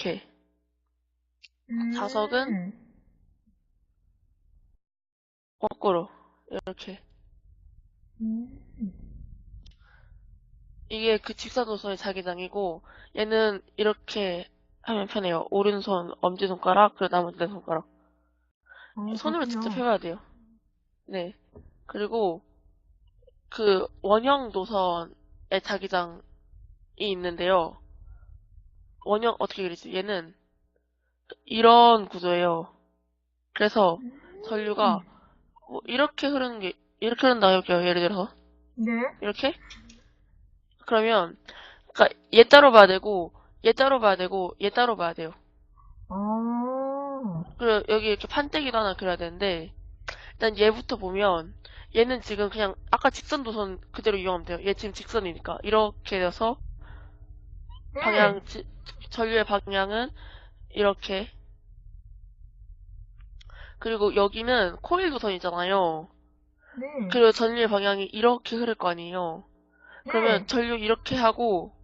이렇게 자석은? 음. 거꾸로 이렇게 음. 이게 그 직사도선의 자기장이고 얘는 이렇게 하면 편해요. 오른손 엄지손가락 그리고 나머지 네 손가락 어, 손으로. 직접 해봐야 돼요. 네 그리고 그 원형 노선의 자기장이 있는데요. 원형 어떻게 그리지? 얘는 이런 구조예요. 그래서 전류가 뭐 이렇게 흐르는 게 이렇게 흐른다 여기요. 예를 들어서 네. 이렇게 그러면 그러니까 얘 따로 봐야 되고 얘 따로 봐야 되고 얘 따로 봐야 돼요. 어. 그리고 여기 이렇게 판때기도 하나 그려야 되는데 일단 얘부터 보면 얘는 지금 그냥 아까 직선 도선 그대로 이용하면 돼요. 얘 지금 직선이니까 이렇게 돼서 네. 방향 지- 전류의 방향은 이렇게 그리고 여기는 코일 도선이잖아요. 네. 그리고 전류의 방향이 이렇게 흐를 거 아니에요. 네. 그러면 전류 이렇게 하고